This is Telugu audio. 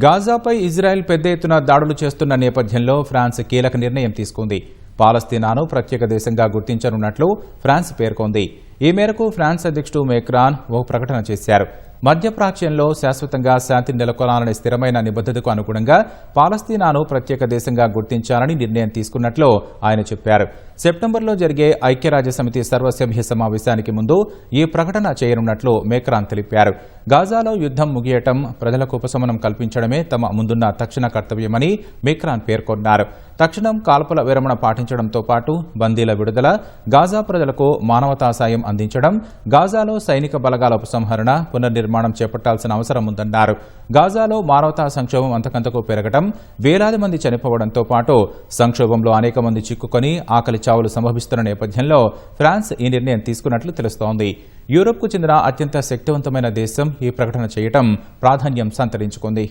గాజాపై ఇజ్రాయెల్ పెద్ద ఎత్తున దాడులు చేస్తున్న నేపథ్యంలో ఫ్రాన్స్ కీలక నిర్ణయం తీసుకుంది. పాలస్తీనాను ప్రత్యేక దేశంగా గుర్తించనున్నట్లు ఫ్రాన్స్ పేర్కొంది. ఈ మేరకు ఫ్రాన్స్ అధ్యక్షుడు మేక్రాన్ ఓ ప్రకటన చేశారు. మధ్యప్రాచ్యంలో శాశ్వతంగా శాంతి నెలకొనాలనే స్థిరమైన నిబద్ధతకు అనుగుణంగా పాలస్తీనాను ప్రత్యేక దేశంగా గుర్తించాలని నిర్ణయం తీసుకున్నట్లు ఆయన చెప్పారు. సెప్టెంబర్లో జరిగే ఐక్యరాజ్యసమితి సర్వసభ్య సమావేశానికి ముందు ఈ ప్రకటన చేయనున్నట్లు మేక్రాన్ తెలిపారు. గాజాలో యుద్ధం ముగియటం ప్రజలకు ఉపశమనం కల్పించడమే తమ ముందున్న తక్షణ కర్తవ్యమని మేక్రాన్ పేర్కొన్నారు. తక్షణం కాల్పుల విరమణ పాటించడంతో పాటు బందీల విడుదల గాజా ప్రజలకు మానవతా సాయం అందించడం గాజాలో సైనిక బలగాల ఉపసంహరణ పునర్నిర్మాణం చేపట్టాల్సిన అవసరం ఉందన్నారు. గాజాలో మానవతా సంక్షోభం అంతకంతకు పెరగడం వేలాది మంది చనిపోవడంతో పాటు సంక్షోభంలో అనేక మంది చిక్కుకొని ఆకలి చావులు సంభవిస్తున్న నేపథ్యంలో ఫ్రాన్స్ ఈ నిర్ణయం తీసుకున్నట్లు తెలుస్తోంది. యూరోప్కు చెందిన అత్యంత శక్తివంతమైన దేశం ఈ ప్రకటన చేయటం ప్రాధాన్యం సంతరించుకుంది.